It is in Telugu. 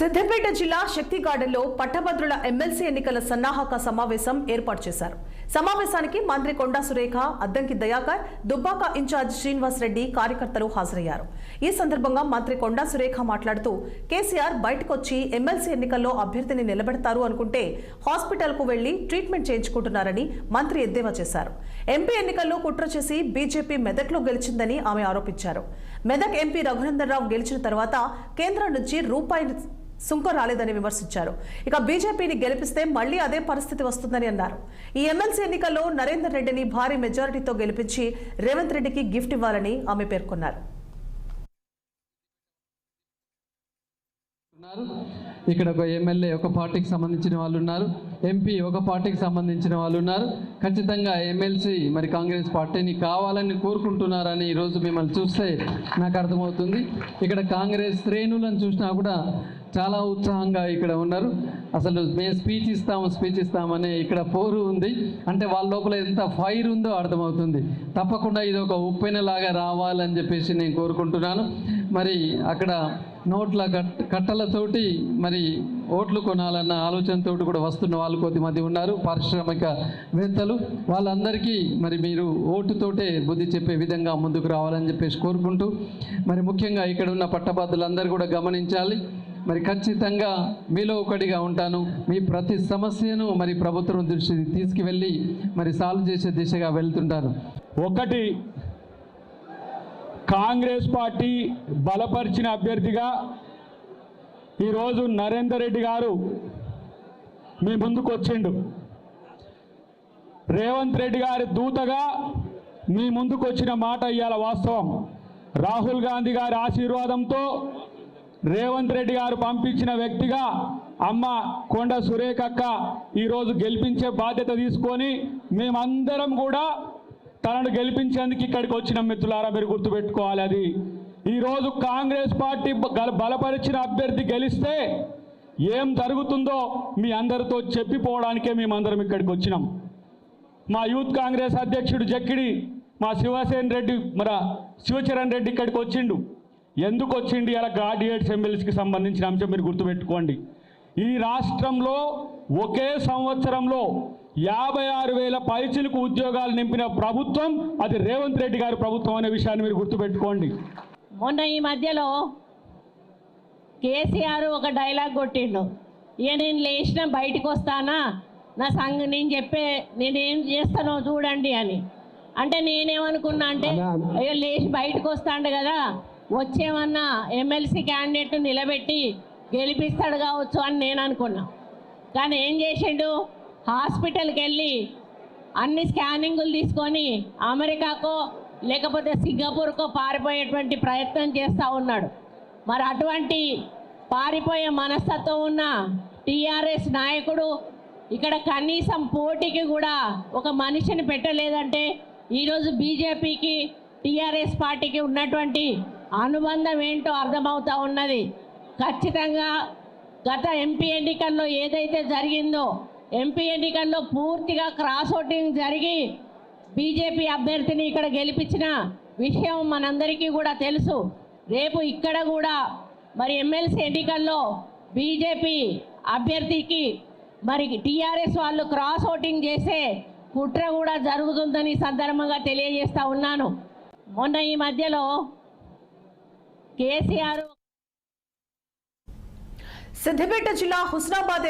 సిద్దిపేట జిల్లా శక్తి గార్డెన్లో పట్టభద్రుల ఎమ్మెల్సీ ఎన్నికల సన్నాహక సమావేశం ఏర్పాటు చేశారు. సమావేశానికి మంత్రి కొండా సురేఖ అద్దంకి దయాకర్ దుబ్బాక ఇన్ఛార్జ్ శ్రీనివాస్ రెడ్డి కార్యకర్తలు హాజరయ్యారు. ఈ సందర్భంగా మంత్రి కొండా సురేఖ మాట్లాడుతూ కేసీఆర్ బయటకొచ్చి ఎమ్మెల్సీ ఎన్నికల్లో అభ్యర్థిని నిలబెడతారు అనుకుంటే హాస్పిటల్కు వెళ్ళి ట్రీట్మెంట్ చేయించుకుంటున్నారని మంత్రి ఎద్దేవా చేశారు. ఎంపీ ఎన్నికల్లో కుట్ర చేసి బీజేపీ మెదక్లో గెలిచిందని ఆమె ఆరోపించారు. మెదక్ ఎంపీ రఘునందన్ రావు గెలిచిన తర్వాత కేంద్రం నుంచి రూపాయి సుంకం రాలేదని విమర్శించారు. ఇక బీజేపీని గెలిపిస్తే మళ్ళీ అదే పరిస్థితి వస్తుందని అన్నారు. ఈ ఎమ్మెల్సీ ఎన్నికల్లో నరేందర్ రెడ్డిని భారీ మెజారిటీతో గెలిపించి రేవంత్ రెడ్డికి గిఫ్ట్ ఇవ్వాలని ఆమె పేర్కొన్నారు. ఇక్కడ ఒక ఎమ్మెల్యే ఒక పార్టీకి సంబంధించిన వాళ్ళు ఉన్నారు. ఎంపీ ఒక పార్టీకి సంబంధించిన వాళ్ళు ఉన్నారు. ఖచ్చితంగా ఎమ్మెల్సీ మరి కాంగ్రెస్ పార్టీని కావాలని కోరుకుంటున్నారని ఈరోజు మిమ్మల్ని చూస్తే నాకు అర్థమవుతుంది. ఇక్కడ కాంగ్రెస్ శ్రేణులను చూసినా కూడా చాలా ఉత్సాహంగా ఇక్కడ ఉన్నారు. అసలు మేము స్పీచ్ ఇస్తాము స్పీచ్ ఇస్తామని ఇక్కడ పోరు ఉంది. అంటే వాళ్ళ లోపల ఎంత ఫైర్ ఉందో అర్థమవుతుంది. తప్పకుండా ఇది ఒక ఉప్పెనలాగా రావాలని చెప్పేసి నేను కోరుకుంటున్నాను. మరి అక్కడ నోట్ల కట్ కట్టలతోటి మరి ఓట్లు కొనాలన్న ఆలోచనతో కూడా వస్తున్న వాళ్ళు కొద్దిమంది ఉన్నారు. పారిశ్రామికవేత్తలు వాళ్ళందరికీ మరి మీరు ఓటుతోటే బుద్ధి చెప్పే విధంగా ముందుకు రావాలని చెప్పేసి కోరుకుంటూ మరి ముఖ్యంగా ఇక్కడ ఉన్న పట్టభద్రులందరూ కూడా గమనించాలి. మరి ఖచ్చితంగా మీలో ఒకటిగా ఉంటాను. మీ ప్రతి సమస్యను మరి ప్రభుత్వం దృష్టి తీసుకువెళ్ళి మరి సాల్వ్ చేసే దిశగా వెళ్తుంటాను. ఒకటి కాంగ్రెస్ పార్టీ బలపరిచిన అభ్యర్థిగా ఈరోజు నరేందర్ రెడ్డి గారు మీ ముందుకు వచ్చిండు. రేవంత్ రెడ్డి గారి దూతగా మీ ముందుకు వచ్చిన మాట ఇవాళ వాస్తవం. రాహుల్ గాంధీ గారి ఆశీర్వాదంతో రేవంత్ రెడ్డి గారు పంపించిన వ్యక్తిగా అమ్మ కొండ సురేఖక్క ఈరోజు గెలిపించే బాధ్యత తీసుకొని మేమందరం కూడా తనను గెలిపించేందుకు ఇక్కడికి వచ్చిన మిత్రులారా మీరు గుర్తుపెట్టుకోవాలి అది. ఈరోజు కాంగ్రెస్ పార్టీ బలపరిచిన అభ్యర్థి గెలిస్తే ఏం జరుగుతుందో మీ అందరితో చెప్పిపోవడానికే మేమందరం ఇక్కడికి వచ్చినాం. మా యూత్ కాంగ్రెస్ అధ్యక్షుడు జక్కిడి మా శివసేన్ రెడ్డి మన శివచరణ్ రెడ్డి ఇక్కడికి వచ్చిండు. ఎందుకు వచ్చిండు ఇలా గ్రాడ్యుయేట్స్ ఎమ్మెల్యేస్కి సంబంధించిన అంశం మీరు గుర్తుపెట్టుకోండి. ఈ రాష్ట్రంలో ఒకే సంవత్సరంలో యాభై ఆరు వేల పైచిలకు ఉద్యోగాలు నింపిన ప్రభుత్వం అది రేవంత్ రెడ్డి గారి ప్రభుత్వం అనే విషయాన్ని మీరు గుర్తుపెట్టుకోండి. మొన్న ఈ మధ్యలో కేసీఆర్ ఒక డైలాగ్ కొట్టిండు. ఇక నేను లేచిన బయటికి వస్తానా? నా సంగ నేను చెప్పే నేనేం చేస్తానో చూడండి అని. అంటే నేనేమనుకున్నా అంటే అయ్యో లేచి బయటకు వస్తాడు కదా. వచ్చేమన్నా ఎమ్మెల్సీ క్యాండిడేట్ నిలబెట్టి గెలిపిస్తాడు కావచ్చు అని నేను అనుకున్నా. కానీ ఏం చేసిండు? హాస్పిటల్కి వెళ్ళి అన్ని స్కానింగులు తీసుకొని అమెరికాకో లేకపోతే సింగపూర్కో పారిపోయేటువంటి ప్రయత్నం చేస్తూ ఉన్నాడు. మరి అటువంటి పారిపోయే మనస్తత్వం ఉన్న టీఆర్ఎస్ నాయకుడు ఇక్కడ కనీసం పోటీకి కూడా ఒక మనిషిని పెట్టలేదంటే ఈరోజు బీజేపీకి టీఆర్ఎస్ పార్టీకి ఉన్నటువంటి అనుబంధం ఏంటో అర్థమవుతా ఉన్నది. ఖచ్చితంగా గత ఎంపీ ఎన్నికల్లో ఏదైతే జరిగిందో ఎంపీ ఎన్నికల్లో పూర్తిగా క్రాస్ ఓటింగ్ జరిగి బీజేపీ అభ్యర్థిని ఇక్కడ గెలిపించిన విషయం మనందరికీ కూడా తెలుసు. రేపు ఇక్కడ కూడా మరి ఎమ్మెల్సీ ఎన్నికల్లో బీజేపీ అభ్యర్థికి మరి టీఆర్ఎస్ వాళ్ళు క్రాస్ ఓటింగ్ చేసే కుట్ర కూడా జరుగుతుందని సందర్భంగా తెలియజేస్తా ఉన్నాను. మొన్న ఈ మధ్యలో కేసీఆర్ సిద్దిపేట జిల్లా హుస్నాబాద్